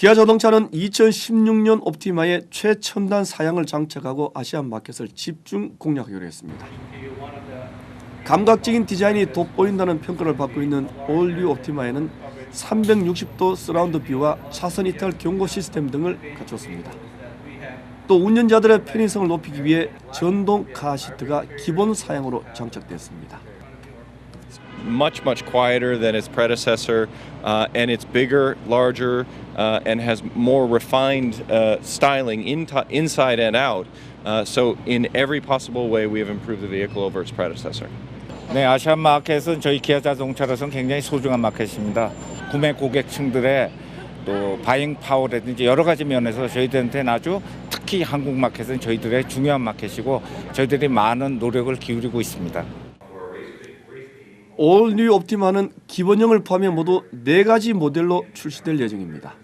기아 자동차는 2016년 옵티마에 최첨단 사양을 장착하고 아시안 마켓을 집중 공략하기로 했습니다. 감각적인 디자인이 돋보인다는 평가를 받고 있는 올뉴 옵티마에는 360도 서라운드 뷰와 차선 이탈 경고 시스템 등을 갖췄습니다. 또 운전자들의 편의성을 높이기 위해 전동 카 시트가 기본 사양으로 장착됐습니다. Much much quieter than its predecessor uh, and it's bigger larger uh, and has more refined uh, styling in inside and out uh, so in every possible way we have improved the vehicle over its predecessor 네, 아시안 마켓은 저희 기아 자동차로서는 굉장히 소중한 마켓입니다. 구매 고객층들의 또 바잉 파워라든지 여러 가지 면에서 저희들한테는 아주 특히 한국 마켓은 저희들의 중요한 마켓이고 저희들이 많은 노력을 기울이고 있습니다. 올뉴 옵티마는 기본형을 포함해 모두 네 가지 모델로 출시될 예정입니다.